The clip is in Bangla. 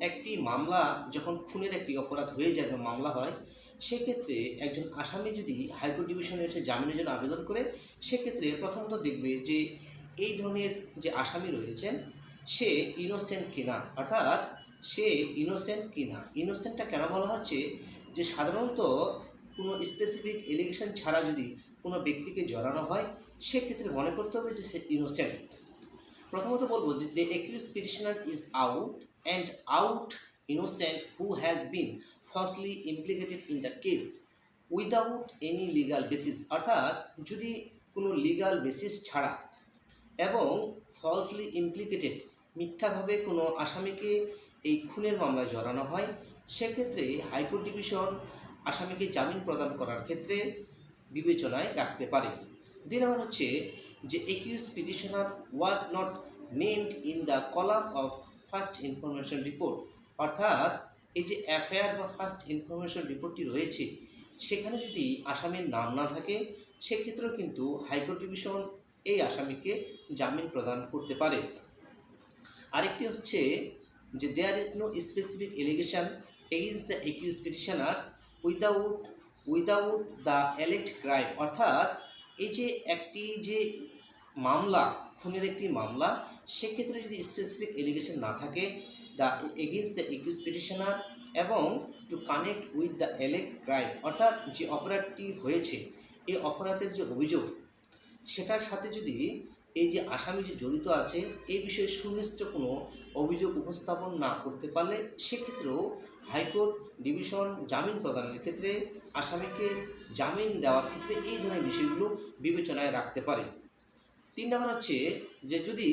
একটি মামলা যখন খুনের একটি অপরাধ হয়ে যায় বা মামলা হয়, সেক্ষেত্রে একজন আসামি যদি হাইকোর্ট ডিভিশনে এসে জামিনের জন্য আবেদন করে, সেক্ষেত্রে প্রথমত দেখবে যে এই ধরনের যে আসামি রয়েছেন, সে ইনোসেন্ট কিনা? অর্থাৎ সে ইনোসেন্ট কিনা? ইনোসেন্টটা কেন বলা হচ্ছে? যে সাধারণত কোনো স্পেসিফিক এলিগেশন ছাড়া যদি কোনো ব্যক্তিকে জড়ানো হয়, সেক্ষেত্রে মনে করতে হবে যে সে ইনোসেন্ট প্রথমত বলব যে the accused petitioner is out and out innocent who has been falsely implicated in the case without any legal basis অর্থাৎ যদি কোনো লিগাল বেসিস ছাড়া এবং ফলসলি ইমপ্লিকেটেড মিথ্যাভাবে কোনো আসামিকে এই খুনের মামলায় জড়ানো হয়, সেক্ষেত্রে হাইকোর্ট ডিভিশন আসামিকে জামিন প্রদান করার ক্ষেত্রে বিবেচনায় রাখতে পারে। দুই নম্বর হচ্ছে যে accused petitioner was not named in the column of first information report অর্থাৎ এই যে এফআইআর বা ফার্স্ট ইনফরমেশন রিপোর্টটি রয়েছে, সেখানে যদি আসামির নাম না থাকে, সেক্ষেত্রেও কিন্তু হাইকোর্ট ডিভিশন এই আসামিকে জামিন প্রদান করতে পারে। আরেকটি হচ্ছে যে there is no specific allegation against the accused petitioner without without the alleged crime অর্থাৎ এই যে একটি যে মামলা, খুনের একটি মামলা, সেক্ষেত্রে যদি স্পেসিফিক এলিগেশন না থাকে the against the accused petitioner এবং to connect with the alleged crime অর্থাৎ যে অপরাধটি হয়েছে, এই অপরাধের যে অভিযোগ, সেটার সাথে যদি এই যে আসামি যে জড়িত আছে, এই বিষয়ে সুনির্দিষ্ট কোনো অভিযোগ উপস্থাপন না করতে পারলে, সেক্ষেত্রেও হাইকোর্ট, ডিভিশন, জামিন প্রদানের ক্ষেত্রে আসামিকে জামিন দেওয়ার ক্ষেত্রে এই ধরনের বিষয়গুলো বিবেচনায় রাখতে পারে। তিন নম্বর হচ্ছে যে যদি